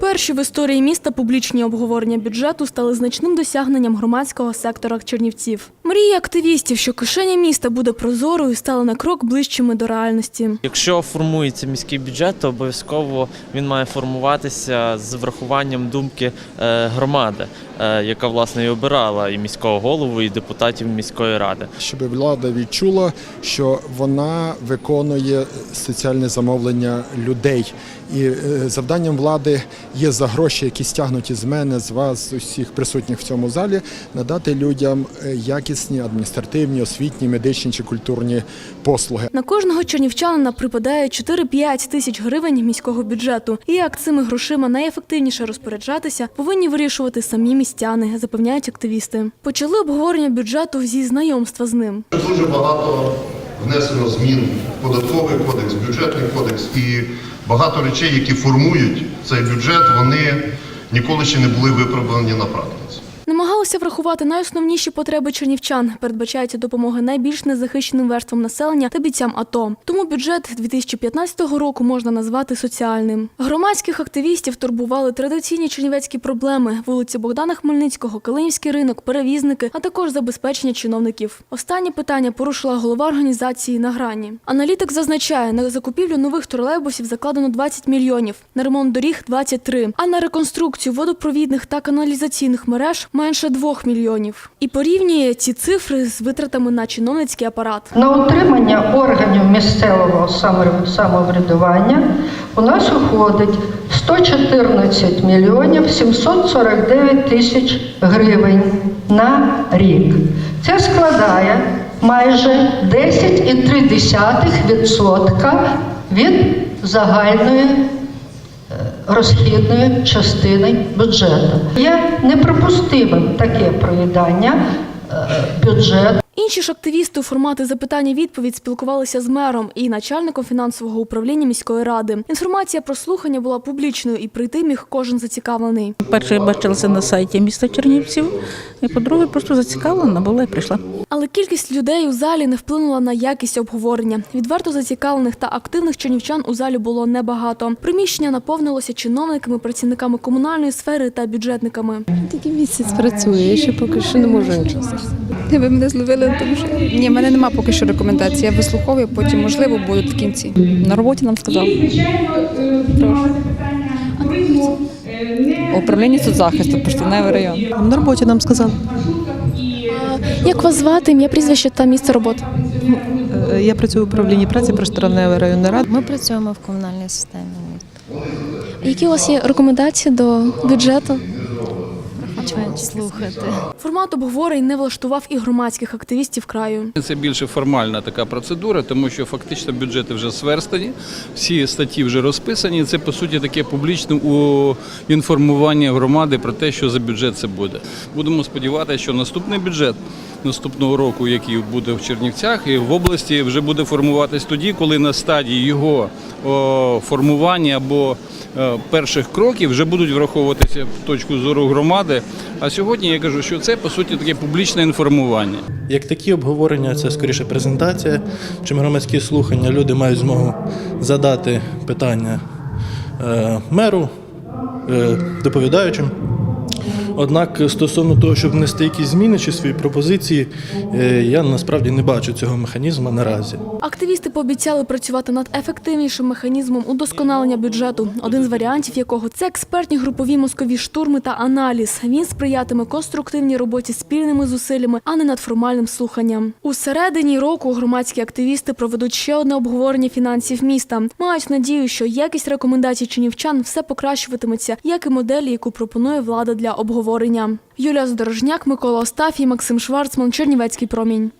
Перші в історії міста публічні обговорення бюджету стали значним досягненням громадського сектора Чернівців. Мрії активістів, що кишеня міста буде прозорою, стали на крок ближчими до реальності. Якщо формується міський бюджет, то обов'язково він має формуватися з врахуванням думки е, громади, е, яка власне і обирала і міського голову, і депутатів міської ради. щоб влада відчула, що вона виконує соціальне замовлення людей. І е, завданням влади є за гроші, які стягнуті з мене, з вас, з усіх присутніх в цьому залі, надати людям е, якісні адміністративні, освітні, медичні чи культурні послуги. На кожного чернівчанина припадає 4-5 тисяч гривень міського бюджету. І як цими грошима найефективніше розпоряджатися, повинні вирішувати самі містяни, запевняють активісти. Почали обговорення бюджету зі знайомства з ним. Дуже багато внесено змін в податковий кодекс, бюджетний кодекс і багато речей, які формують цей бюджет, вони ніколи ще не були виправлені на практиці. Намагалися врахувати найосновніші потреби чернівчан. Передбачається допомога найбільш незахищеним верствам населення та бійцям АТО. Тому бюджет 2015 року можна назвати соціальним. Громадських активістів турбували традиційні чернівецькі проблеми: вулиці Богдана Хмельницького, Калинівський ринок, перевізники, а також забезпечення чиновників. Останнє питання порушила голова організації на грані. Аналітик зазначає, на закупівлю нових тролейбусів закладено 20 мільйонів, на ремонт доріг 23, а на реконструкцію водопровідних та каналізаційних мереж менше 2 мільйонів. І порівнює ці цифри з витратами на чиновницький апарат. На утримання органів місцевого самоврядування у нас уходить 114 мільйонів 749 тисяч гривень на рік. Це складає майже 10,3% від загальної розхідної частини бюджету. Є неприпустимим таке проїдання е, бюджету. Інші ж активісти у форматі запитання-відповідь спілкувалися з мером і начальником фінансового управління міської ради. Інформація про слухання була публічною і прийти міг кожен зацікавлений. Перше я бачилася на сайті міста Чернівців, і по-друге, просто зацікавлена була і прийшла. Але кількість людей у залі не вплинула на якість обговорення. Відверто зацікавлених та активних чернівчан у залі було небагато. Приміщення наповнилося чиновниками, працівниками комунальної сфери та бюджетниками. Тільки місяць працює, я ще поки що не можу нічого. Ви мене зловили тому, що ні, в мене немає поки що рекомендацій. Я вислуховую, потім можливо будуть в кінці. На роботі нам сказав. Прошу. Управління соцзахисту, Поштаневий район. На роботі нам сказали. Як вас звати, ім'я, прізвище та місце роботи? Е, Я працюю в управлінні праці Простороневої районної ради. Ми працюємо в комунальній системі. Які у вас є рекомендації до бюджету? Хочуть слухати. Формат обговорень не влаштував і громадських активістів краю. Це більше формальна така процедура, тому що фактично бюджети вже сверстані, всі статті вже розписані. Це по суті таке публічне інформування громади про те, що за бюджет це буде. Будемо сподіватися, що наступний бюджет наступного року, який буде в Чернівцях і в області, вже буде формуватись тоді, коли на стадії його формування або е, перших кроків вже будуть враховуватися в точку зору громади. А сьогодні я кажу, що це по суті таке публічне інформування. Як такі обговорення, це скоріше презентація, чим громадські слухання. Люди мають змогу задати питання е, меру, е, доповідаючим. Однак стосовно того, щоб внести якісь зміни чи свої пропозиції, е, я насправді не бачу цього механізму наразі. Активісти пообіцяли працювати над ефективнішим механізмом удосконалення бюджету, один з варіантів якого це експертні групові мозкові штурми та аналіз. Він сприятиме конструктивній роботі спільними зусиллями, а не над формальним слуханням. У середині року громадські активісти проведуть ще одне обговорення фінансів міста. Мають надію, що якість рекомендацій чинівчан все покращуватиметься, як і моделі, яку пропонує влада для обговорення. Юлія Здорожняк, Микола Остафій, Максим Шварцман, Чернівецький промінь.